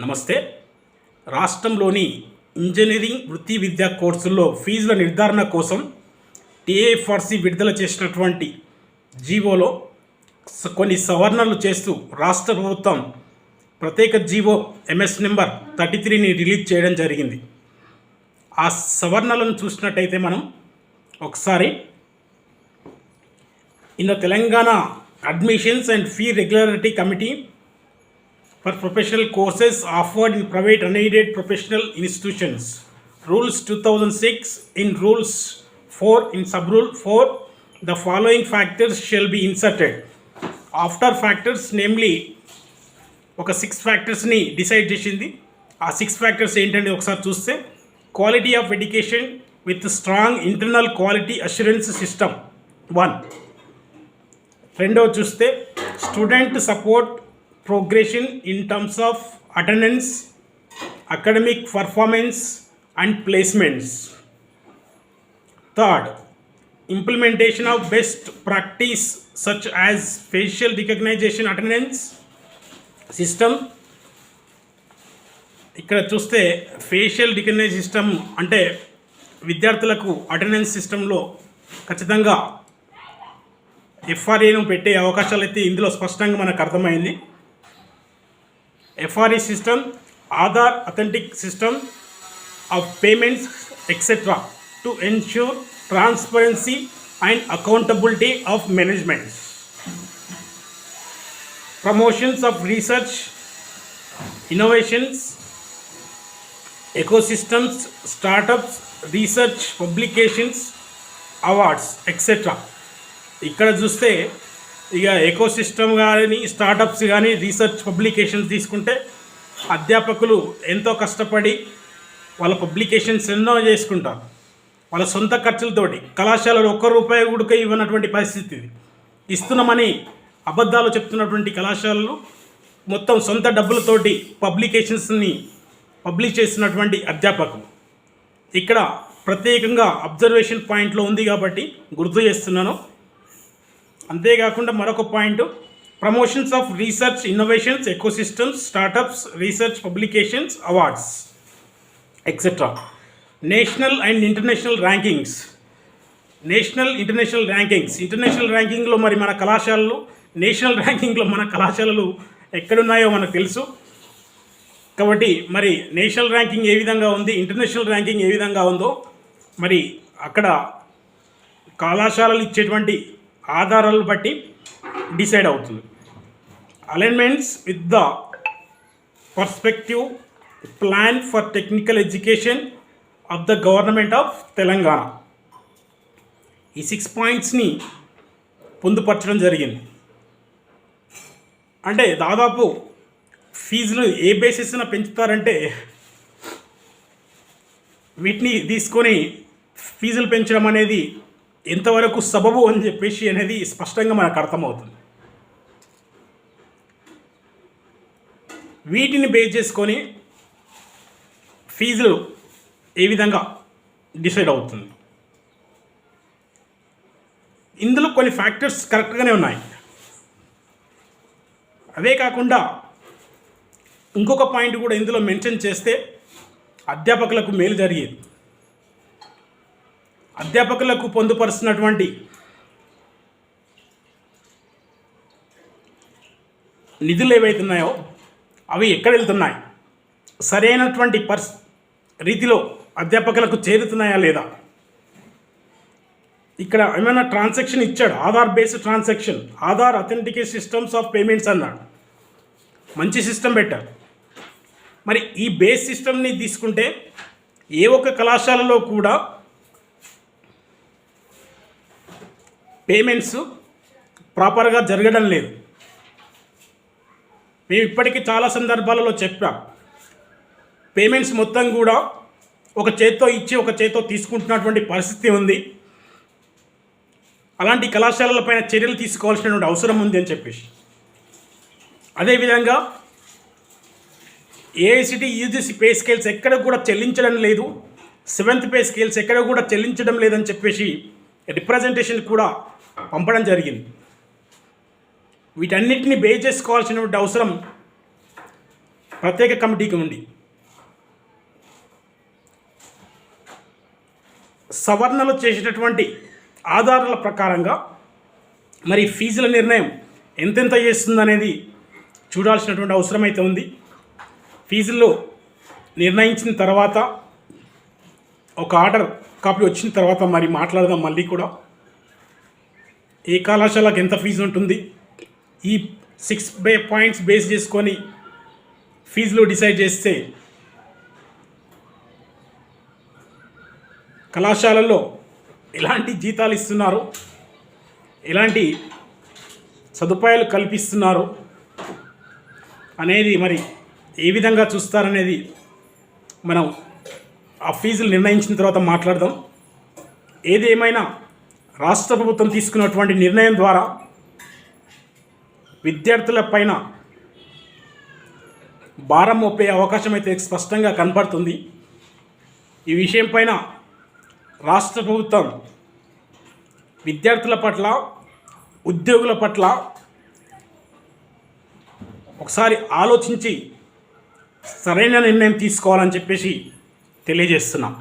నమస్తే. రాష్ట్రంలోని ఇంజనీరింగ్ వృత్తి విద్యా కోర్సుల్లో ఫీజుల నిర్ధారణ కోసం టీఏఎఫ్ఆర్సి విడుదల చేసినటువంటి జీవోలో కొన్ని సవరణలు చేస్తూ రాష్ట్ర ప్రభుత్వం ప్రత్యేక G O MS number thirty త్రీని రిలీజ్ చేయడం జరిగింది. ఆ సవరణలను చూసినట్టయితే మనం ఒకసారి in Telangana admissions and fee Fee committee for professional courses offered in private unaided professional institutions. Rules 2006 in Rules 4 in Subrule 4 the following factors shall be inserted. After factors namely ఒక six ఫ్యాక్టర్స్ని decide చేసింది ఆ six factors ఏంటంటే ఒకసారి చూస్తే quality of education with strong internal quality assurance system one రెండవ చూస్తే student support progression in terms of attendance academic performance and placements third implementation of best practice such as facial recognition attendance system ఇక్కడ చూస్తే facial recognise system అంటే విద్యార్థులకు attendance సిస్టంలో ఖచ్చితంగా ఎఫ్ఆర్ఏను పెట్టే అవకాశాలు అయితే ఇందులో స్పష్టంగా మనకు అర్థమైంది. F R E system Aadhaar authentic system of payments etcetera to ensure transparency and accountability of managements promotions of research, innovations, ecosystems, startups, research, publications, awards etcetera ఇక్కడ చూస్తే ఇక ఎకో సిస్టమ్ కానీ స్టార్టప్స్ కానీ రీసెర్చ్ పబ్లికేషన్స్ తీసుకుంటే అధ్యాపకులు ఎంతో కష్టపడి వాళ్ళ పబ్లికేషన్స్ ఎన్నో చేసుకుంటారు. వాళ్ళ సొంత ఖర్చులతోటి. కళాశాలలో ఒక్క రూపాయి కూడా ఇవ్వనటువంటి పరిస్థితి ఇది. ఇస్తున్నామని అబద్ధాలు చెప్తున్నటువంటి కళాశాలలు మొత్తం సొంత డబ్బులతోటి పబ్లికేషన్స్ని పబ్లిష్ చేస్తున్నటువంటి అధ్యాపకులు. ఇక్కడ ప్రత్యేకంగా అబ్జర్వేషన్ పాయింట్లో ఉంది కాబట్టి గుర్తు చేస్తున్నాను. అంతేకాకుండా మరొక point promotions of research innovations ecosystems startups research publications awards etcetera national and international rankings national international rankings international ర్యాంకింగ్లో మరి మన కళాశాలలు నేషనల్ ర్యాంకింగ్లో మన కళాశాలలు ఎక్కడున్నాయో మనకు తెలుసు. కాబట్టి మరి నేషనల్ ర్యాంకింగ్ ఏ విధంగా ఉంది ఇంటర్నేషనల్ ర్యాంకింగ్ ఏ విధంగా ఉందో మరి అక్కడ కళాశాలలు ఇచ్చేటువంటి ఆధారాలను బట్టి డిసైడ్ అవుతుంది. Alignments with the perspective plan for technical education of the government of Telangana ఈ సిక్స్ పాయింట్స్ని పొందుపరచడం జరిగింది. అంటే దాదాపు ఫీజులు ఏ బేసిస్న పెంచుతారంటే వీటిని తీసుకొని ఫీజులు పెంచడం అనేది ఎంతవరకు సబబు అని చెప్పేసి అనేది స్పష్టంగా మనకు అర్థమవుతుంది. వీటిని బేస్ చేసుకొని ఫీజులు ఏ విధంగా డిసైడ్ అవుతుంది? ఇందులో కొన్ని ఫ్యాక్టర్స్ కరెక్ట్గానే ఉన్నాయి. అవే కాకుండా ఇంకొక పాయింట్ కూడా ఇందులో మెన్షన్ చేస్తే అధ్యాపకులకు మేలు జరిగేది. అధ్యాపకులకు పొందుపరుస్తున్నటువంటి నిధులు ఏవైతున్నాయో అవి ఎక్కడ వెళ్తున్నాయి? సరైనటువంటి పర్స్ రీతిలో అధ్యాపకులకు చేరుతున్నాయా లేదా? ఇక్కడ ఏమైనా ట్రాన్సాక్షన్ ఇచ్చాడు? Aadhaar based transaction Aadhaar authenticate systems of payments అన్నాడు. మంచి సిస్టమ్ పెట్టారు. మరి ఈ బేస్ సిస్టమ్ని తీసుకుంటే ఏ ఒక్క కళాశాలలో కూడా పేమెంట్స్ ప్రాపర్గా జరగడం లేదు. మేము ఇప్పటికీ చాలా సందర్భాలలో చెప్పాం పేమెంట్స్ మొత్తం కూడా ఒక చేత్తో ఇచ్చి ఒక చేత్తో తీసుకుంటున్నటువంటి పరిస్థితి ఉంది. అలాంటి కళాశాలలపైన చర్యలు తీసుకోవాల్సినటువంటి అవసరం ఉంది అని చెప్పేసి. అదేవిధంగా ఏఐసిటి యూజీసీ పే స్కేల్స్ ఎక్కడ కూడా చెల్లించడం లేదు. సెవెంత్ పే స్కేల్స్ ఎక్కడ కూడా చెల్లించడం లేదని చెప్పేసి రిప్రజెంటేషన్ కూడా పంపడం జరిగింది. వీటన్నిటిని బే చేసుకోవాల్సినటువంటి అవసరం ప్రత్యేక కమిటీకి ఉంది. సవరణలు చేసేటటువంటి ఆధారాల ప్రకారంగా మరి ఫీజుల నిర్ణయం ఎంతెంత చేస్తుందనేది చూడాల్సినటువంటి అవసరం అయితే ఉంది. ఫీజుల్లో నిర్ణయించిన తర్వాత ఒక ఆర్డర్ కాపీ వచ్చిన తర్వాత మరి మాట్లాడదాం మళ్ళీ కూడా. ఏ కళాశాలకు ఎంత ఫీజు ఉంటుంది? ఈ సిక్స్ బే పాయింట్స్ బేస్ చేసుకొని ఫీజులు డిసైడ్ చేస్తే కళాశాలల్లో ఎలాంటి జీతాలు ఇస్తున్నారు? ఎలాంటి సదుపాయాలు కల్పిస్తున్నారు? అనేది మరి ఏ విధంగా చూస్తారనేది మనం ఆ ఫీజులు నిర్ణయించిన తర్వాత మాట్లాడదాం. ఏది ఏమైనా రాష్ట్ర ప్రభుత్వం తీసుకున్నటువంటి నిర్ణయం ద్వారా విద్యార్థుల పైన భారం మోపే అవకాశం అయితే స్పష్టంగా కనపడుతుంది. ఈ విషయం పైన రాష్ట్ర ప్రభుత్వం విద్యార్థుల పట్ల ఉద్యోగుల పట్ల ఒకసారి ఆలోచించి సరైన నిర్ణయం తీసుకోవాలని చెప్పేసి తెలియజేస్తున్నాం.